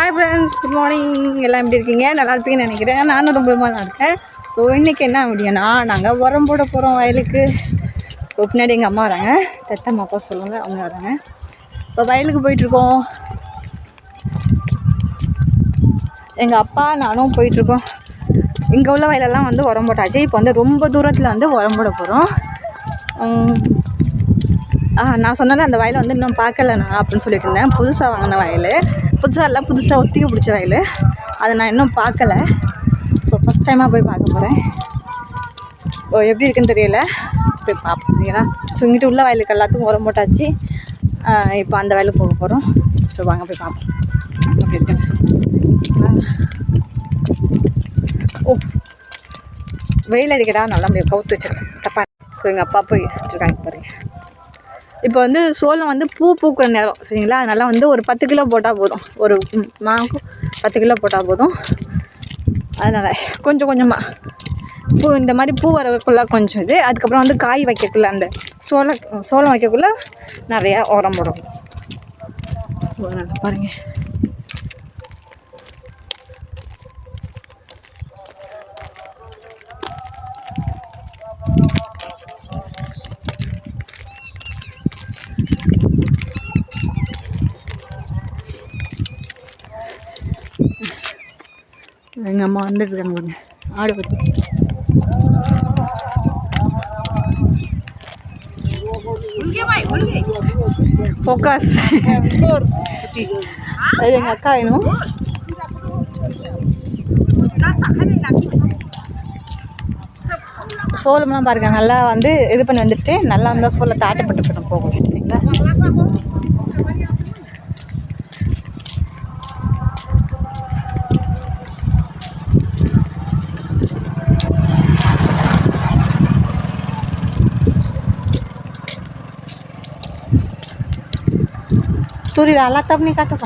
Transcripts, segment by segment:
Hi friends good morning எல்லாம் எப்படி இருக்கீங்க? நல்லா இருப்பீங்கன்னு நினைக்கிறேன். நானும் ரொம்ப நல்லா இருக்கேன். ஸோ இன்றைக்கி என்ன அப்படின்னா நாங்கள் உரம் போட போகிறோம் வயலுக்கு. ஸோ பின்னாடி எங்கள் அம்மா வராங்க. தெத்தம்மா அப்பா சொல்லுவாங்க அவங்க வராங்க. இப்போ வயலுக்கு போயிட்டுருக்கோம் எங்கள் அப்பா நானும் போயிட்டுருக்கோம் இங்கே உள்ள வயலெல்லாம் வந்து உரம் போட்டாச்சு. இப்போ வந்து ரொம்ப தூரத்தில் வந்து உரம் போட போகிறோம் ஆ நான் சொன்னல அந்த வயலை வந்து இன்னும் பார்க்கல நான் அப்படின்னு சொல்லிட்டு இருந்தேன். புதுசாக வாங்கின வயல். புதுசாக இல்லை புதுசாக ஒத்திக்க பிடிச்ச வயல் அதை நான் இன்னும் பார்க்கல. ஸோ ஃபஸ்ட் டைமாக போய் பார்க்க போகிறேன் ஓ எப்படி இருக்குன்னு தெரியல. போய் பார்ப்போம். ஏன்னா ஸோ இங்கிட்டு உள்ள வயலுக்கு எல்லாத்துக்கும் உரம் போட்டாச்சு. இப்போ அந்த வயலுக்கு போக போகிறோம் ஸோ வாங்க போய் பார்ப்போம். எப்படி இருக்கேன் ஓ வெயில் அடிக்கிறதா நல்லா முடியும் கவுத்து வச்சிருக்கேன் தப்பா ஸோ எங்கள் அப்பா போய் வச்சுருக்காங்க பாருங்க. இப்போ வந்து சோளம் வந்து பூ பூக்கிற நேரம் சரிங்களா? அதனால் வந்து ஒரு பத்து கிலோ போட்டால் போதும். ஒரு மாவுக்கு பத்து கிலோ போட்டால் போதும். அதனால் கொஞ்சம் கொஞ்சமாக பூ இந்த மாதிரி பூ வரக்குள்ள கொஞ்சம் இது. அதுக்கப்புறம் வந்து காய் வைக்கக்குள்ள அந்த சோளம் சோளம் வைக்கக்குள்ள நிறையா உரம் போடும் நல்லா பாருங்கள் எங்கள் அம்மா வந்துட்டு இருக்காங்க பாருங்க. ஆடு பற்றி ஃபோக்கஸ் அது எங்கள் அக்கா வேணும்? சோளம்லாம் பாருங்க நல்லா வந்து இது பண்ணி வந்துட்டு நல்லா இருந்தால் சோளத்தை ஆட்டப்பட்டு போகும். சரிங்களா? তোর আলাদা আপনি কাটো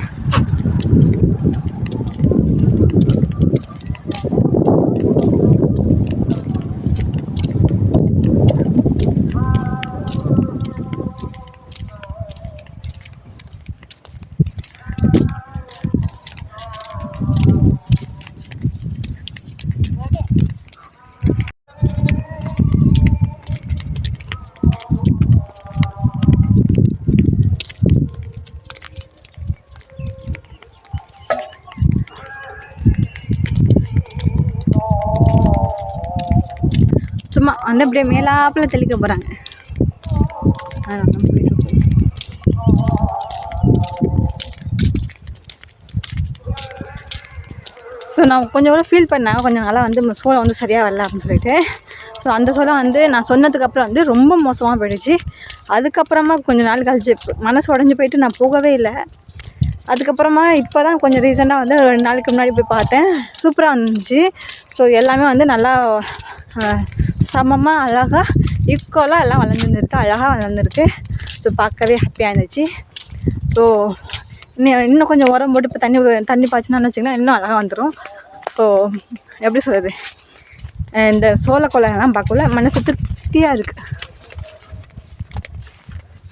வந்து அப்படியே மேலாப்பில் தெளிக்க போகிறாங்க அதனால போயிட்டுருக்கோம் ஸோ நான் கொஞ்சம் கூட ஃபீல் பண்ணேன் கொஞ்சம் நாளாக வந்து சோளம் வந்து சரியாக வரல அப்படின்னு சொல்லிட்டு. ஸோ அந்த சோளம் வந்து நான் சொன்னதுக்கப்புறம் வந்து ரொம்ப மோசமாக போயிடுச்சு. அதுக்கப்புறமா கொஞ்சம் நாள் கழிச்சு மனசு உடஞ்சி போயிட்டு நான் போகவே இல்லை. அதுக்கப்புறமா இப்போ தான் கொஞ்சம் ரீசெண்டாக வந்து ரெண்டு நாளைக்கு முன்னாடி போய் பார்த்தேன். சூப்பராக இருந்துச்சு. ஸோ எல்லாமே வந்து நல்லா சமமாக அழகாக ஈக்குவலாக எல்லாம் வளர்ந்துருக்கு அழகாக வளர்ந்துருக்கு. ஸோ பார்க்கவே ஹாப்பியாக இருந்துச்சு. ஸோ இன்னும் இன்னும் கொஞ்சம் உரம் போட்டு இப்போ தண்ணி தண்ணி பாய்ச்சினான்னு வச்சிங்கன்னா இன்னும் அழகாக வந்துடும் ஸோ எப்படி சொல்கிறது இந்த சோள கொலையெல்லாம் பார்க்கல மனசு திருப்தியாக இருக்குது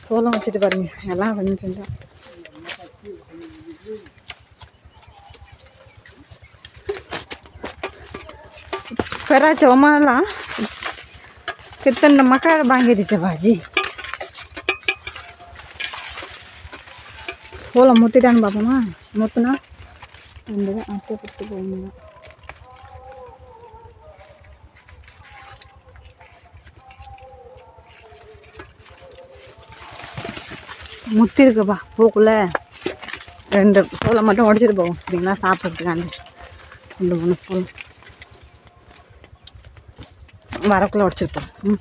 சோளம் வச்சுட்டு பாருங்க எல்லாம் வந்துட்டு பெரா சவமாலாம் कीर्तननं मका बांगेरीच्या भाजी சோளம் முத்திட்டான்னு பார்ப்போமா முத்துனா? அந்த அத்தை கொடுத்து போகணும் முத்தி இருக்குப்பா பூக்குள்ளே. ரெண்டு சோளம் மட்டும் உடச்சிட்டு போவோம். சரிங்களா? சாப்பிட்றதுக்காண்டி. ரெண்டு மூணு சோளம் வரக்குள்ள உடச்சிருப்போம். ம்.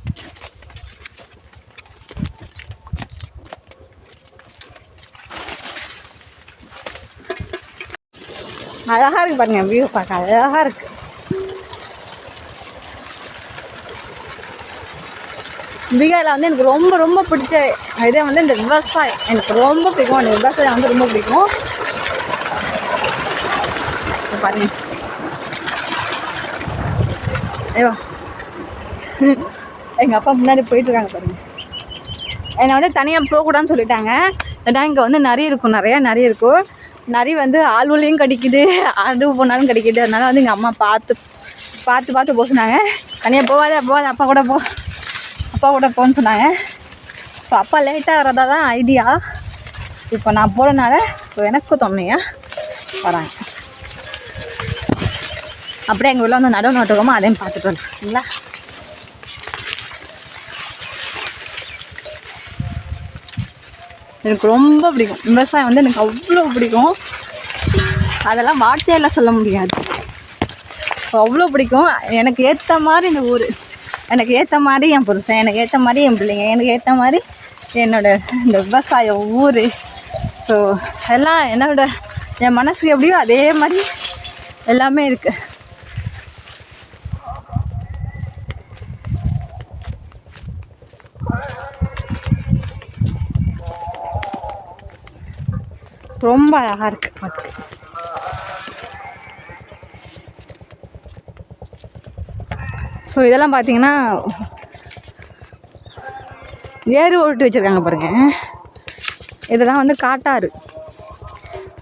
அழகா இருக்கு பாருங்க வியூ பார்க்க. அழகா இருக்கு. பீகாரில் வந்து எனக்கு ரொம்ப ரொம்ப பிடிச்ச இதே வந்து இந்த விவசாயம். எனக்கு ரொம்ப பிடிக்கும். அந்த விவசாயம் வந்து ரொம்ப பிடிக்கும். பாருங்க. ஐயோ. எங்கள் அப்பா முன்னாடி போயிட்டு இருக்காங்க பாருங்க. என்னை வந்து தனியாக போகக்கூடாதுன்னு சொல்லிட்டாங்க. ஏன்னா இங்கே வந்து நிறைய இருக்கும் நிறையா நிறைய இருக்கும். நிறைய வந்து ஆள்வலையும் கடிக்குது ஆடு போனாலும் கடிக்குது. அதனால வந்து எங்கள் அம்மா பார்த்து பார்த்து பார்த்து போக சொன்னாங்க. தனியாக போகாத போகாத அப்பா கூட போ அப்பா கூட போன்னு சொன்னாங்க. ஸோ அப்பா லேட்டாக வரதா தான் ஐடியா இப்போ நான் போகிறனால இப்போ எனக்கு தொன்மையாக வராங்க அப்படியே எங்கள் ஊரில் வந்து நடவு நட்டுக்கோமோ அதையும் பார்த்துட்டு வரலாம் எனக்கு ரொம்ப பிடிக்கும். விவசாயம் வந்து எனக்கு அவ்வளோ பிடிக்கும். அதெல்லாம் வார்த்தையெல்லாம் சொல்ல முடியாது. அவ்வளோ பிடிக்கும். எனக்கு ஏற்ற மாதிரி இந்த ஊர். எனக்கு ஏற்ற மாதிரி என் புருஷன் எனக்கு ஏற்ற மாதிரி என் பிள்ளைங்க எனக்கு ஏற்ற மாதிரி என்னோட இந்த விவசாயம் ஊர். ஸோ எல்லாம் என்னோட என் மனசுக்கு எப்படியோ அதே மாதிரி எல்லாமே இருக்குது ரொம்ப அழகாக இருக்குது பார்த்துக்க ஸோ இதெல்லாம் பார்த்தீங்கன்னா ஏறு ஓட்டு வச்சுருக்காங்க பாருங்க. இதெல்லாம் வந்து காட்டாறு.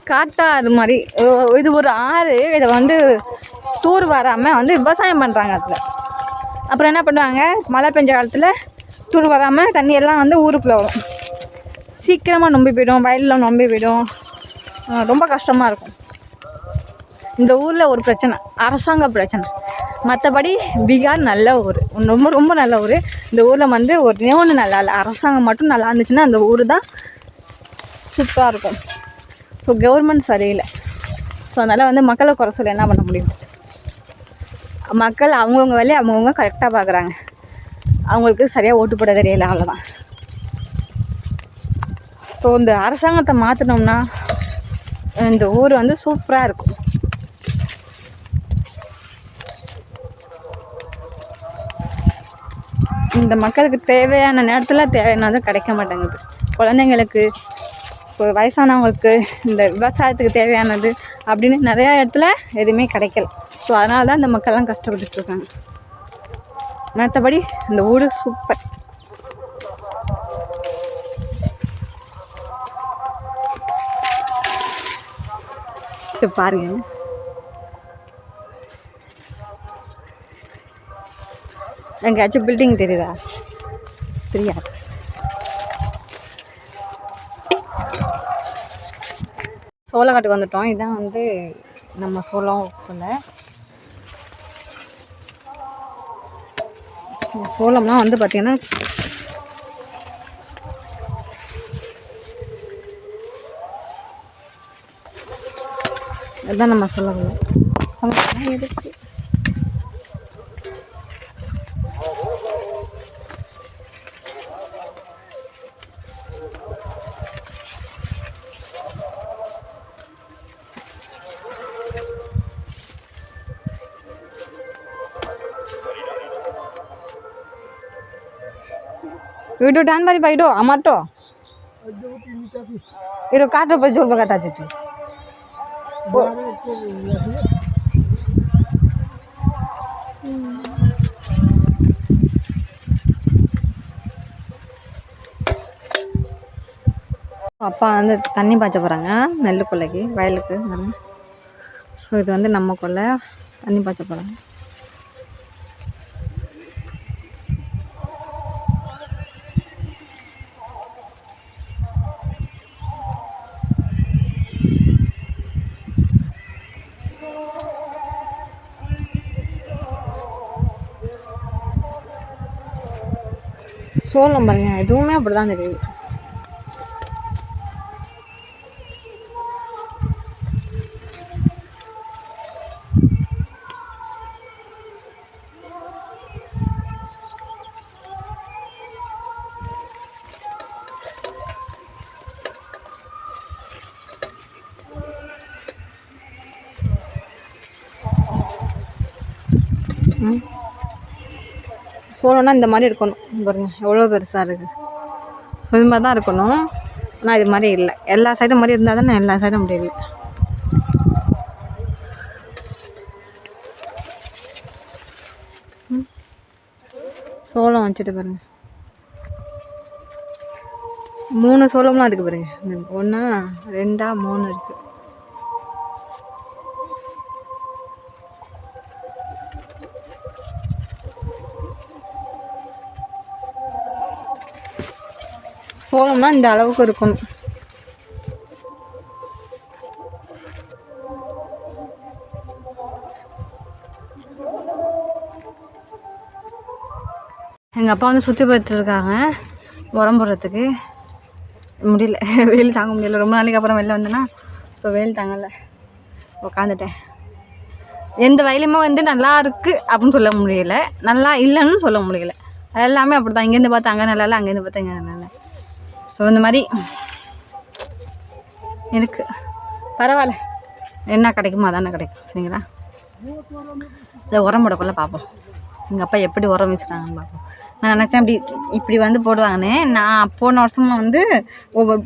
காட்டாறு மாதிரி ஓ- இது ஒரு ஆறு. இதை வந்து தூர் வராமல் வந்து விவசாயம் பண்ணுறாங்க அதில். அப்புறம் என்ன பண்ணுவாங்க? மழை பெஞ்ச காலத்தில் தூர் வராமல் தண்ணி எல்லாம் வந்து ஊருக்குள்ளே வரும். சீக்கிரமாக நொம்பி போயிடும் வயலில் நொம்பி போயிடும். ரொம்ப கஷ்டமாக இருக்கும். இந்த ஊரில் ஒரு பிரச்சனை அரசாங்க பிரச்சனை. மற்றபடி பீகார் நல்ல ஊர். ரொம்ப ரொம்ப நல்ல ஊர். இந்த ஊரில் வந்து ஒரே ஒன்று நல்லா இல்லை. அரசாங்கம் மட்டும் நல்லா இருந்துச்சுன்னா அந்த ஊர் தான் சூப்பராக இருக்கும். ஸோ கவர்மெண்ட் சரியில்லை. ஸோ அதனால் வந்து மக்களை குறை சொல்ல என்ன பண்ண முடியும்? மக்கள் அவங்கவுங்க வேலையை அவங்கவுங்க கரெக்டாக பார்க்குறாங்க அவங்களுக்கு சரியாக ஓட்டு போட தெரியல அவ்வளோதான் ஸோ இந்த அரசாங்கத்தை மாற்றினோம்னா இந்த ஊர் வந்து சூப்பராக இருக்கும். இந்த மக்களுக்கு தேவையான நேரத்தில் தேவையானது கிடைக்க மாட்டேங்குது. குழந்தைங்களுக்கு ஸோ வயசானவங்களுக்கு இந்த விவசாயத்துக்கு தேவையானது அப்படின்னு நிறையா இடத்துல எதுவுமே கிடைக்கல. ஸோ அதனால தான் இந்த மக்கள்லாம் கஷ்டப்பட்டுட்ருக்காங்க மற்றபடி இந்த ஊர் சூப்பர். இப்போ பாருங்க. எங்கேயாச்சும் பில்டிங் தெரியுதா? தெரியாது. சோளக்காட்டுக்கு வந்துட்டோம். இதான் வந்து நம்ம சோளம் கொல்லை சோளம்லாம் வந்து பார்த்திங்கன்னா দানা মশলাগুলো ইডো ডান বাড়ি বা ইডো আমার তো? এটা কাঠ জল কাটা চুটি அப்பா வந்து தண்ணி பாய்ச்ச போகிறாங்க நெல் கொல்லைக்கு வயலுக்கு ஸோ இது வந்து நம்ம கொல்லை தண்ணி பாய்ச்ச போகிறாங்க சோளம் பாருங்க எதுவுமே அப்படி தான் தெரியுது ம். சோளம்னா இந்த மாதிரி இருக்கணும். பாருங்கள் எவ்வளோ பெருசாக இருக்குது ஸோ இது மாதிரி தான் இருக்கணும். ஆனால் இது மாதிரி இல்லை. எல்லா சைடும் மாதிரி இருந்தால் தான் எல்லா சைடும் அப்படி இல்லை. சோளம் வச்சுட்டு பாருங்கள் மூணு சோளம்லாம் இருக்குது பாருங்கள் ஒன்றா ரெண்டா மூணு இருக்குது சோளம்னா இந்த அளவுக்கு இருக்கணும் எங்கள் அப்பா வந்து சுற்றி பார்த்துட்டுருக்காங்க உரம் போடுறதுக்கு. முடியல. வெயில் தாங்க முடியல. ரொம்ப நாளைக்கு அப்புறம் வெளில வந்தேன்னா ஸோ வெயில் தாங்கலை. உக்காந்துட்டேன். எந்த வயலுமே வந்து நல்லா இருக்குது அப்படின்னு சொல்ல முடியல. நல்லா இல்லைன்னு சொல்ல முடியல. எல்லாமே அப்படி தான் இங்கேருந்து பார்த்தா அங்கே நல்லா இல்லை அங்கேருந்து பார்த்தா இங்கே நல்லா இல்லை ஸோ இந்த மாதிரி எனக்கு பரவாயில்ல. என்ன கிடைக்குமோ அதானே கிடைக்கும். சரிங்களா? இதை உரம் போடக்குள்ள பார்ப்போம். எங்கள் அப்பா எப்படி உரம் வீசுகிறாங்கன்னு பார்ப்போம். நான் நினச்சேன் இப்படி இப்படி வந்து போடுவாங்கன்னு. நான் போன வருஷம் வந்து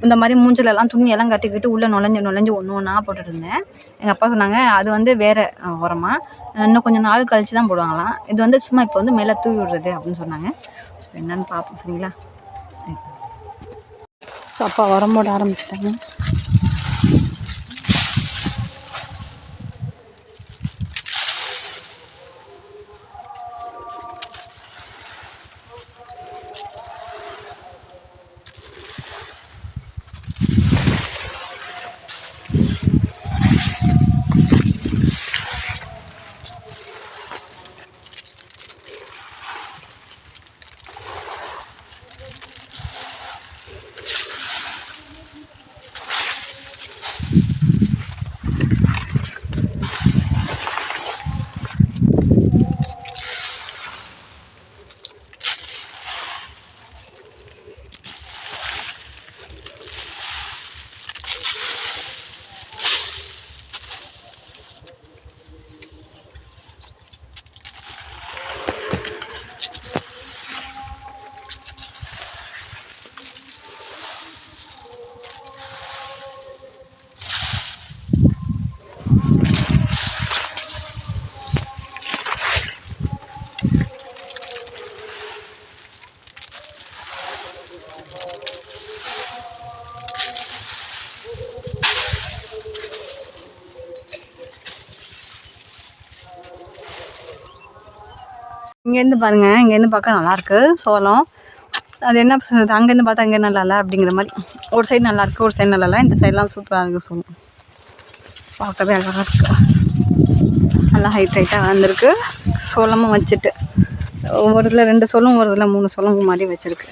இந்த மாதிரி மூஞ்சிலெல்லாம் துணியெல்லாம் கட்டிக்கிட்டு உள்ளே நுழைஞ்சு நுழைஞ்சு ஒன்று ஒன்றா போட்டுட்டு இருந்தேன் எங்கள் அப்பா சொன்னாங்க அது வந்து வேறு உரமாக இன்னும் கொஞ்சம் நாள் கழிச்சு தான் போடுவாங்களாம். இது வந்து சும்மா இப்போ வந்து மேலே தூவி விடுறது அப்படின்னு சொன்னாங்க. ஸோ என்னென்னு பார்ப்போம். சரிங்களா? அப்பா உரம் போட ஆரம்பிச்சிட்டாங்க. இங்கேருந்து பாருங்க இங்கேருந்து பார்க்க நல்லாயிருக்கு. சோளம். அது என்ன சொல்கிறது அங்கேருந்து பார்த்தா அங்கே நல்லா இல்லை அப்படிங்கிற மாதிரி. ஒரு சைடு நல்லாயிருக்கு ஒரு சைடு நல்லா இல்லை. இந்த சைட்லாம் சூப்பராக இருக்குது சோளம். பார்க்கவே அழகாக இருக்கு. நல்லா ஹைட் ஹைட்டாக வந்திருக்கு. சோளமும் வச்சுட்டு. ஒரு இதில் ரெண்டு சோளம் ஒரு இதில் மூணு சோளம் மாதிரி வச்சுருக்கு.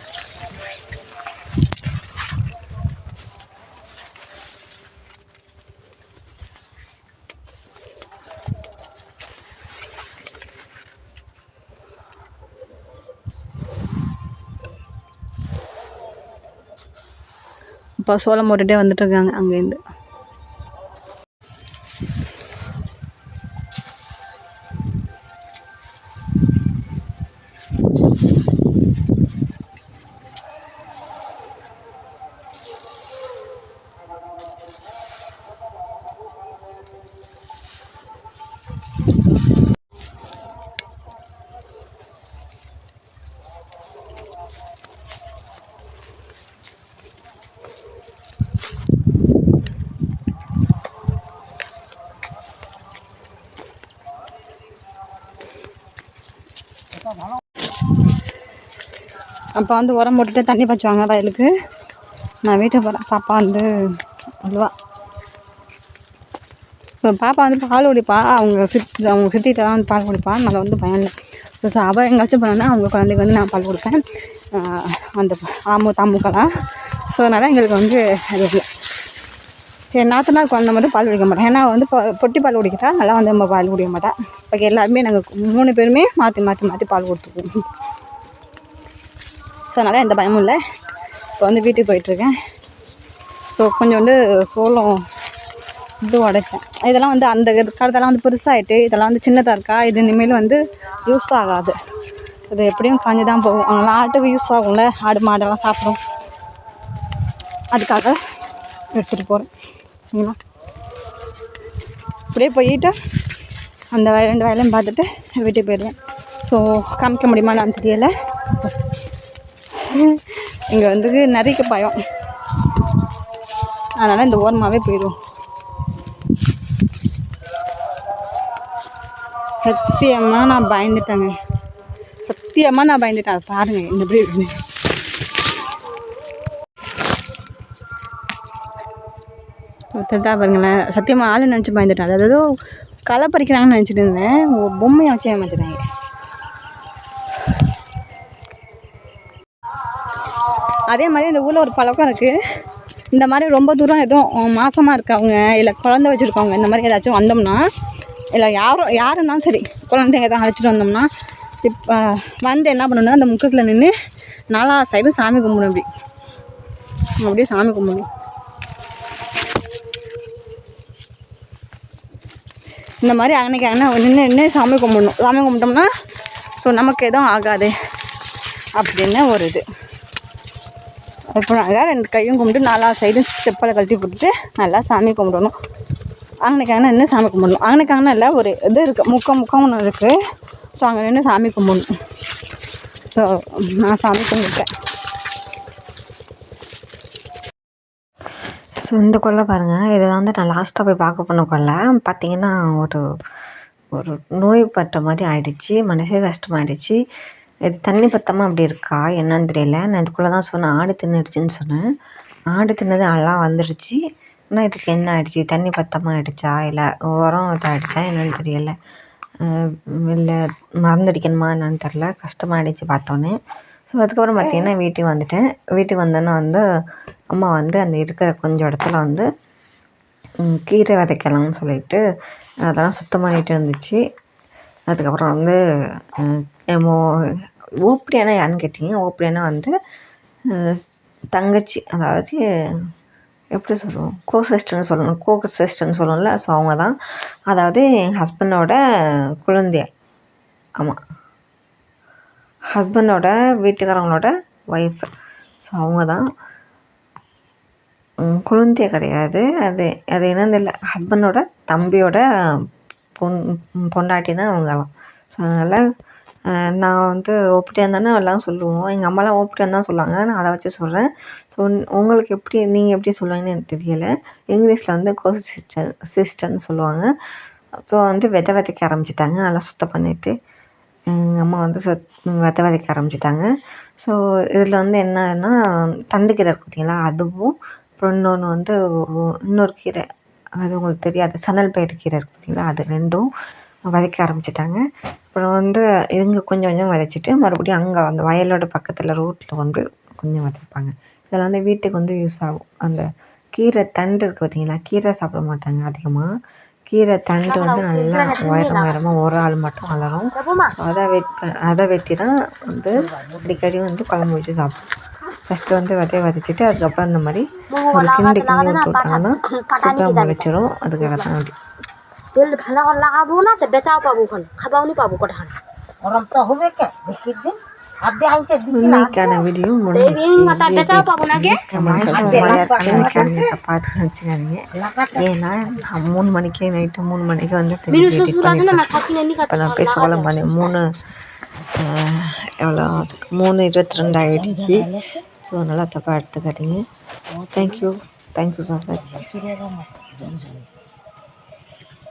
அப்பா சோளம் போட்டுகிட்டே வந்துட்டுருக்காங்க அங்கேருந்து அப்போ வந்து உரம் போட்டுட்டு தண்ணி பாய்ச்சுவாங்க வயலுக்கு. நான் வீட்டுக்கு போகிறேன் பாப்பா வந்து அல்வா இப்போ பாப்பா வந்து பால் குடிப்பா. அவங்க சித் அவங்க சித்திகிட்ட தான் வந்து பால் குடிப்பா. அதனால் வந்து பயம் இல்லை. ஸோ அவள் எங்கேயாச்சும் போனோன்னா அவங்க குழந்தைக்கு வந்து நான் பால் கொடுப்பேன். அந்த ஆமு தாமுக்கெல்லாம். ஸோ அதனால் எங்களுக்கு வந்து அது இல்லை. என் நாத்தனார் குழந்தை மட்டும் பால் குடிக்க மாட்டேன். ஏன்னா வந்து பொட்டி பால் குடிக்கிறா நல்லா வந்து நம்ம பால் குடிக்க மாட்டேன் இப்போ எல்லாருமே நாங்கள் மூணு பேருமே மாற்றி மாற்றி மாற்றி பால் கொடுத்துக்குவோம். ஸோ அதனால் எந்த பயமும் இல்லை. இப்போ வந்து வீட்டுக்கு போயிட்டுருக்கேன். ஸோ கொஞ்சோண்டு சோளம் இது உடைச்சேன் இதெல்லாம் வந்து அந்த காலத்தெல்லாம் வந்து பெருசாகிட்டு இதெல்லாம் வந்து சின்னதாக இருக்கா? இது இனிமேல் வந்து யூஸ் ஆகாது. இது எப்படியும் காஞ்சி தான் போகும். அதனால் ஆட்டுக்கு யூஸ் ஆகும்ல. ஆடு மாடெல்லாம் சாப்பிடும். அதுக்காக எடுத்துகிட்டு போகிறேன் சரிங்களா அப்படியே போயிட்டு அந்த வய ரெண்டு வயலையும் பார்த்துட்டு வீட்டுக்கு போயிடுவேன். ஸோ காமிக்க முடியுமான்னு தெரியலை. இங்கே வந்து நிறைக்கு பயம். அதனால் இந்த ஓரமாகவே போயிடும் சத்தியமாக நான் பயந்துட்டேங்க. சத்தியமாக நான் பயந்துட்டேன். அதை பாருங்கள் இந்த எப்படி இருக்குன்னு ஒருத்தர் பாருங்களேன். சத்தியமாக ஆளு நினச்சி பயந்துட்டேன் அதாவது களை பறிக்கிறாங்கன்னு நினச்சிட்டு இருந்தேன். பொம்மையை வச்சு ஏமாத்திட்டாங்க. அதே மாதிரி இந்த ஊரில் ஒரு பழக்கம் இருக்குது இந்த மாதிரி ரொம்ப தூரம் எதுவும் மாசமாக இருக்கவங்க இல்லை குழந்த வச்சுருக்கவங்க இந்த மாதிரி ஏதாச்சும் வந்தோம்னா இல்லை யாரும் யாருன்னாலும் சரி குழந்தைங்க தான் அழைச்சிட்டு வந்தோம்னா இப்போ வந்து என்ன பண்ணணும்னா அந்த முக்கத்தில் நின்று நாலா சைடும் சாமி கும்பிடணும் அப்படி. அப்படியே சாமி கும்பிடணும். இந்த மாதிரி அன்னைக்கு அண்ணா நின்று நின்று சாமி கும்பிடணும். சாமி கும்பிட்டோம்னா ஸோ நமக்கு எதுவும் ஆகாது. அப்படின்னு ஒரு இது. இப்போ நாங்கள் ரெண்டு கையும் கும்பிட்டு நாலா சைடும் செப்பலை கழட்டி போட்டுட்டு நல்லா சாமி கும்பிடணும். அங்கனைக்கு நின்று சாமி கும்பிடணும். அங்கனைக்கு இல்லை ஒரு இது இருக்குது முக்கம் முக்கம் ஒன்று இருக்குது ஸோ அங்கே நின்று சாமி கும்பிடணும். ஸோ நான் சாமி கும்பிட்டேன். ஸோ இந்த கொள்ளை பாருங்கள் இதை வந்து நான் லாஸ்ட்டாக போய் பார்க்க போன கொள்ளை பார்த்தீங்கன்னா ஒரு ஒரு நோய் பட்ட மாதிரி ஆயிடுச்சு. மனசே கஷ்டமாயிடுச்சு. இது தண்ணி பத்தமாக அப்படி இருக்கா? என்னன்னு தெரியல. நான் இதுக்குள்ளே தான் சொன்னேன். ஆடு தின்னுடுச்சுன்னு சொன்னேன். ஆடு தின்னது நல்லா வந்துடுச்சு. ஆனால் இதுக்கு என்ன ஆகிடுச்சி தண்ணி பத்தமாக ஆகிடுச்சா இல்லை உரம் இதாகிடுச்சா என்னன்னு தெரியல. இல்லை மருந்தடிக்கணுமா என்னன்னு தெரில கஷ்டமாயிடுச்சு பார்த்தோன்னே. ஸோ அதுக்கப்புறம் பார்த்தீங்கன்னா வீட்டுக்கு வந்துட்டேன். வீட்டுக்கு வந்தோன்னே வந்து அம்மா வந்து அந்த இருக்கிற கொஞ்சம் இடத்துல வந்து கீரை விதைக்கலாம்னு சொல்லிட்டு அதெல்லாம் சுத்தம் பண்ணிட்டு இருந்துச்சு. அதுக்கப்புறம் வந்து ஓப்படியானா யாருன்னு கேட்டிங்க? ஓப்படியானா வந்து தங்கச்சி அதாவது எப்படி சொல்லுவோம்? கோ சிஸ்டர்னு சொல்லணும். கோ சிஸ்டர்னு சொல்லணும்ல. ஸோ அவங்க தான் அதாவது என் ஹஸ்பண்டோட குழந்தைய. ஆமாம் ஹஸ்பண்டோட வீட்டுக்காரவங்களோட ஒய்ஃப் ஸோ அவங்க தான் குழந்தைய கிடையாது. அது அது என்னன்னு இல்லை ஹஸ்பண்டோட தம்பியோட பொன் பொண்டாட்டி தான் அவங்கலாம் ஸோ அதனால் நான் வந்து ஓப்பிட்டியான் தானே எல்லாம் சொல்லுவோம். எங்கள் அம்மாலாம் ஓப்பிட்டியான் தான் சொல்லுவாங்க நான் அதை வச்சு சொல்கிறேன் ஸோ உங்களுக்கு எப்படி நீங்கள் எப்படி சொல்லுவீங்கன்னு எனக்கு தெரியலை. இங்கிலீஷில் வந்து கோ சிஸ்டர் சிஸ்டர்னு சொல்லுவாங்க. அப்புறம் வந்து விதை விதைக்க ஆரம்பிச்சிட்டாங்க. நல்லா சுத்தம் பண்ணிவிட்டு எங்கள் அம்மா வந்து சத் விதை விதைக்க ஆரம்பிச்சிட்டாங்க. ஸோ இதில் வந்து என்னன்னா தண்டு கீரை இருக்கு பார்த்தீங்களா அதுவும் அப்புறம் இன்னொன்று வந்து இன்னொரு கீரை அது உங்களுக்கு தெரியாது சணல் பயிறு கீரை இருக்கு பார்த்தீங்களா அது ரெண்டும் விதைக்க ஆரம்பிச்சிட்டாங்க. அப்புறம் வந்து இங்கே கொஞ்சம் கொஞ்சம் விதைச்சிட்டு மறுபடியும் அங்கே அந்த வயலோட பக்கத்தில் ரோட்டில் கொண்டு கொஞ்சம் விதைப்பாங்க. இதில் வந்து வீட்டுக்கு வந்து யூஸ் ஆகும். அந்த கீரை தண்டு இருக்குது பார்த்தீங்களா கீரை சாப்பிட மாட்டாங்க அதிகமாக கீரை தண்டு வந்து நல்லா உயரம் உயரமாக ஒரு ஆள் மட்டும் வளரும். அதை வெட் அதை வெட்டி தான் வந்து அடிக்கடி வந்து குழம்பு வச்சு சாப்பிடும். ஃபஸ்ட்டு வந்து விதைய விதைச்சிட்டு அதுக்கப்புறம் இந்த மாதிரி ஒரு கிண்டி கிண்டி விட்டு விட்டாங்கன்னா சூப்பராக முளைச்சிரும் அதுக்காக தான் அப்படி তেল ভালো করে লাগাবো না তো বেচাও পাবো ওখানে খাবাও নি পাবো কটা গরম তো হবে কে দেখির দিন আর দিয়ে আনতে দিচ্ছি না இன்னைக்கான வீடியோ এই মাথা বেচাও পাবো না কে பார்த்து வச்சுக்காதீங்க ஏன்னா நான் மூணு மணிக்கு நைட்டு மூணு மணிக்கு வந்து মিনু திரும்பி edit শ্বশুর আছে না பண்ணிட்டேன். আমার সাথে নেই இப்போ நான் போய் சோள மணி மூணு ஆஹ், எவ்வளோ மூணு இருபத்தி ரெண்டு ஆகிடுச்சு ஸோ நல்லா தப்பாக எடுத்துக்காதீங்க தேங்க்யூ தேங்க்யூ ஸோ மச்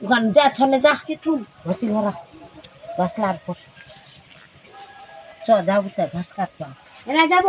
ওখানে যা থলে যা কিছু ঘষি ঘরা। বসলার পর। চ, যাব তো, ঘাস কাটবা এরা যাব?